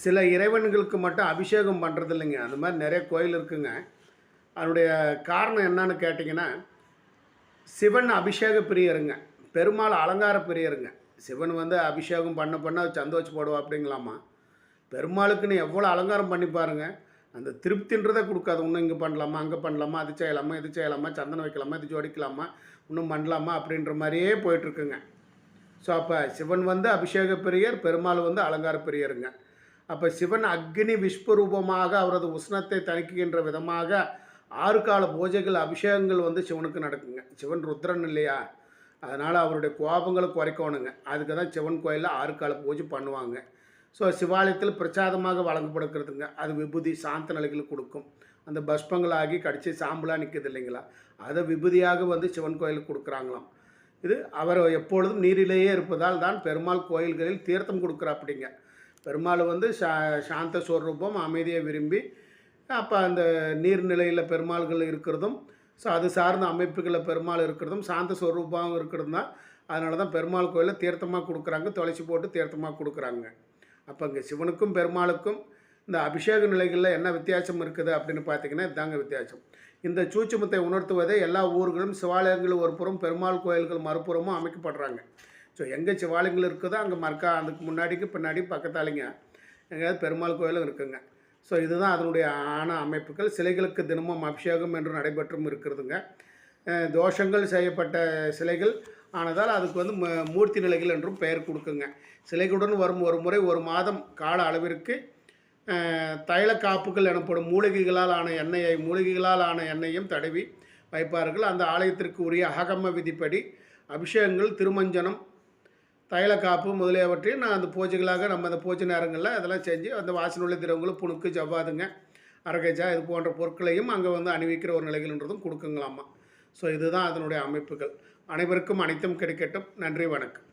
சில இறைவன்களுக்கு மட்டும் அபிஷேகம் பண்ணுறது இல்லைங்க அந்த மாதிரி நிறைய கோயில் இருக்குங்க. அதனுடைய காரணம் என்னன்னு கேட்டிங்கன்னா சிவன் அபிஷேக பிரியருங்க. பெருமாள் அலங்கார பிரியருங்க. சிவன் வந்து அபிஷேகம் பண்ண பண்ண சந்தோஷம் போடுவா அப்படிங்களாமா பெருமாளுக்குன்னு எவ்வளோ அலங்காரம் பண்ணி பாருங்க. அந்த திருப்தின்றதை கொடுக்காது. இன்னும் இங்கே பண்ணலாமா அங்கே பண்ணலாமா அது செய்யலாமா இது செய்யலாமா சந்தனம் வைக்கலாமா இது ஜோடிக்கலாமா இன்னும் பண்ணலாமா அப்படின்ற மாதிரியே போயிட்டுருக்குங்க ஸோ அப்போ சிவன் வந்து அபிஷேக பிரியர் பெருமாள் வந்து அலங்கார பிரியருங்க. அப்போ சிவன் அக்னி விஸ்வரூபமாக அவரது உஷ்ணத்தை தணிக்குகின்ற விதமாக ஆறு கால பூஜைகள் அபிஷேகங்கள் வந்து சிவனுக்கு நடக்குங்க. சிவன் ருத்ரன் இல்லையா? அதனால் அவருடைய கோபங்களை குறைக்கணுங்க. அதுக்கு தான் சிவன் கோயிலில் ஆறு கால பூஜை பண்ணுவாங்க. ஸோ சிவாலயத்தில் பிரசாதமாக வழங்கப்படுக்கிறதுங்க அது விபூதி சாந்த நிலைகள் கொடுக்கும். அந்த பஸ்பங்களாகி கடிச்சு சாம்பலாக நிற்கிறது இல்லைங்களா? அதை விபூதியாக வந்து சிவன் கோயிலுக்கு கொடுக்குறாங்களாம். இது அவர் எப்பொழுதும் நீரிலேயே இருப்பதால் தான் பெருமாள் கோயில்களில் தீர்த்தம் கொடுக்குறாப்பிடிங்க. பெருமாள் வந்து சா சாந்த ஸ்வரூபம் அமைதியை விரும்பி அப்போ அந்த நீர்நிலையில் பெருமாள்கள் இருக்கிறதும் ஸோ அது சார்ந்த அமைப்புகளில் பெருமாள் இருக்கிறதும் சாந்த ஸ்வரூபம் இருக்கிறதும் தான். அதனால தான் பெருமாள் கோயிலில் தீர்த்தமாக கொடுக்குறாங்க துளசி போட்டு தீர்த்தமாக கொடுக்குறாங்க. அப்போ இங்கே சிவனுக்கும் பெருமாளுக்கும் இந்த அபிஷேக நிலைகளில் என்ன வித்தியாசம் இருக்குது அப்படின்னு பார்த்தீங்கன்னா இதுதாங்க வித்தியாசம். இந்த சூட்சுமத்தை உணர்த்துவதே எல்லா ஊர்களும் சிவாலயங்கள் ஒரு புறம் பெருமாள் கோயில்கள் மறுபுறமும் அமைக்கப்படுறாங்க. ஸோ எங்கே சிவாலயங்கள் இருக்குதோ அங்கே மறக்கா அதுக்கு முன்னாடிக்கு பின்னாடி பக்கத்தாலிங்க எங்கேயாவது பெருமாள் கோயிலும் இருக்குங்க. ஸோ இதுதான் அதனுடைய ஆன அமைப்புகள். சிலைகளுக்கு தினமும் அபிஷேகம் என்று நடைபெற்றும் இருக்கிறதுங்க. தோஷங்கள் செய்யப்பட்ட சிலைகள் ஆனதால் அதுக்கு வந்து ம- மூர்த்தி நிலைகள் என்றும் பெயர் கொடுக்குங்க. சிலைகளுடன் வரும் ஒரு முறை ஒரு மாதம் கால அளவிற்கு தைல காப்புகள் எனப்படும் மூலிகைகளால் ஆன எண்ணெயை மூலிகைகளால் ஆன எண்ணெயும் தடவி வைப்பார்கள். அந்த ஆலயத்திற்கு உரிய அகம விதிப்படி அபிஷேகங்கள் திருமஞ்சனம் தைலக்காப்பு முதலியவற்றையும் நான் அந்த பூஜைகளாக நம்ம அந்த பூஜை நேரங்களில் அதெல்லாம் செஞ்சு அந்த வாசனுள்ள உள்ள திரவங்களும் புணுக்கு ஜவ்வாதுங்க அரகஜா இது போன்ற பொருட்களையும் அங்கே வந்து அணிவிக்கிற ஒரு நிலைகள்ன்றதும் கொடுக்குங்களாமா ஸோ இதுதான் அதனுடைய அமைப்புகள். அனைவருக்கும் அனைத்தும் கிடைக்கட்டும். நன்றி வணக்கம்.